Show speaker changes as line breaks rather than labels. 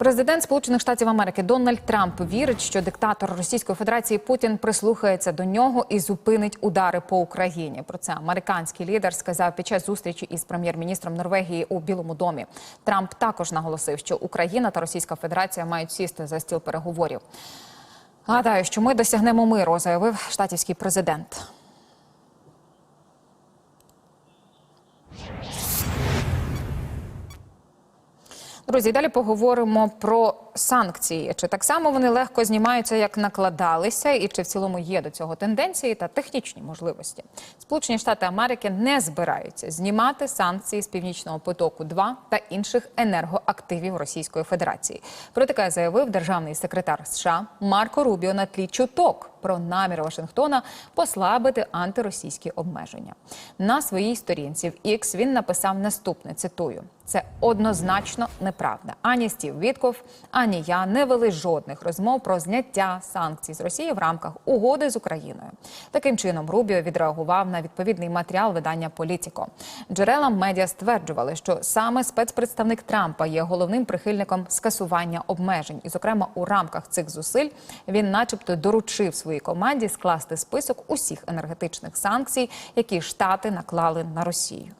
Президент Сполучених Штатів Америки Дональд Трамп вірить, що диктатор Російської Федерації Путін прислухається до нього і зупинить удари по Україні. Про це американський лідер сказав під час зустрічі із прем'єр-міністром Норвегії у Білому домі. Трамп також наголосив, що Україна та Російська Федерація мають сісти за стіл переговорів. Гадаю, що ми досягнемо миру, заявив штатівський президент. Друзі, далі поговоримо про санкції. Чи так само вони легко знімаються, як накладалися, і чи в цілому є до цього тенденції та технічні можливості? Сполучені Штати Америки не збираються знімати санкції з північного потоку 2 та інших енергоактивів Російської Федерації. Про таке заявив державний секретар США Марко Рубіо на тлі чуток про намір Вашингтона послабити антиросійські обмеження. На своїй сторінці в X він написав наступне: цитую. Це однозначно неправда. Ані Стів Вітков, ані я не вели жодних розмов про зняття санкцій з Росії в рамках угоди з Україною. Таким чином Рубіо відреагував на відповідний матеріал видання Політіко. Джерелам медіа стверджували, що саме спецпредставник Трампа є головним прихильником скасування обмежень, і, зокрема, у рамках цих зусиль він, начебто, доручив своїй команді скласти список усіх енергетичних санкцій, які штати наклали на Росію.